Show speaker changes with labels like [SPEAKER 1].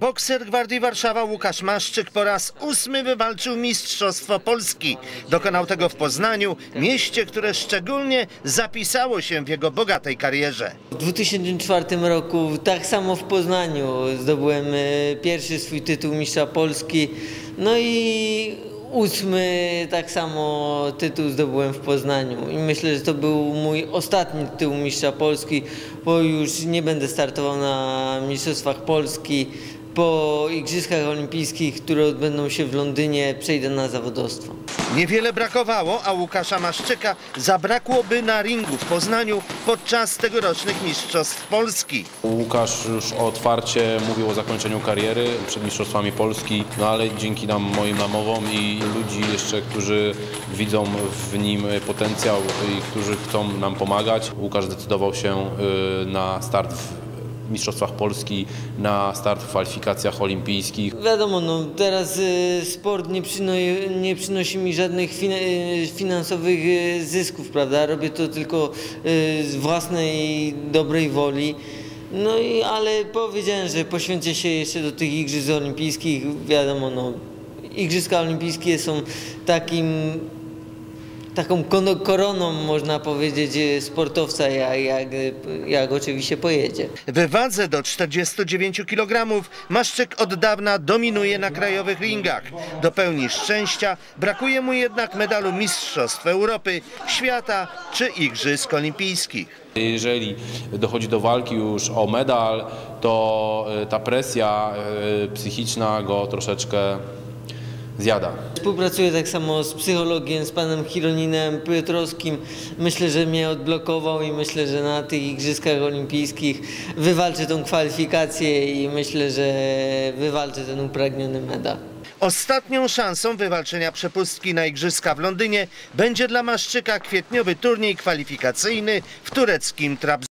[SPEAKER 1] Bokser Gwardii Warszawa Łukasz Maszczyk po raz ósmy wywalczył Mistrzostwo Polski. Dokonał tego w Poznaniu, mieście, które szczególnie zapisało się w jego bogatej karierze.
[SPEAKER 2] W 2004 roku tak samo w Poznaniu zdobyłem e, pierwszy swój tytuł mistrza Polski. No i ósmy tak samo tytuł zdobyłem w Poznaniu. I myślę, że to był mój ostatni tytuł mistrza Polski, bo już nie będę startował na Mistrzostwach Polski. Po Igrzyskach Olimpijskich, które odbędą się w Londynie, przejdę na zawodowstwo.
[SPEAKER 1] Niewiele brakowało, a Łukasza Maszczyka zabrakłoby na ringu w Poznaniu podczas tegorocznych Mistrzostw Polski.
[SPEAKER 3] Łukasz już otwarcie mówił o zakończeniu kariery przed Mistrzostwami Polski, no ale dzięki nam, moim namowom i ludzi jeszcze, którzy widzą w nim potencjał i którzy chcą nam pomagać, Łukasz zdecydował się y, na start w Mistrzostwach Polski, na start w kwalifikacjach olimpijskich.
[SPEAKER 2] Wiadomo, no teraz y, sport nie, przyno, nie przynosi mi żadnych y, finansowych y, zysków, prawda? Robię to tylko z własnej dobrej woli. No i ale powiedziałem, że poświęcę się jeszcze do tych Igrzysk Olimpijskich. Wiadomo, no Igrzyska Olimpijskie są takim taką koroną, można powiedzieć, y, sportowca, jak, jak, jak oczywiście pojedzie.
[SPEAKER 1] W wadze do 49 kg Maszczyk od dawna dominuje na krajowych ringach. Do pełni szczęścia brakuje mu jednak medalu Mistrzostw Europy, Świata czy Igrzysk Olimpijskich.
[SPEAKER 3] Jeżeli dochodzi do walki już o medal, to y, ta presja y, psychiczna go troszeczkę zjada.
[SPEAKER 2] Współpracuję tak samo z psychologiem, z panem Hironinem Piotrowskim. Myślę, że mnie odblokował i myślę, że na tych Igrzyskach Olimpijskich wywalczę tą kwalifikację i myślę, że wywalczę ten upragniony medal.
[SPEAKER 1] Ostatnią szansą wywalczenia przepustki na Igrzyska w Londynie będzie dla Maszczyka kwietniowy turniej kwalifikacyjny w tureckim Trabzonspor.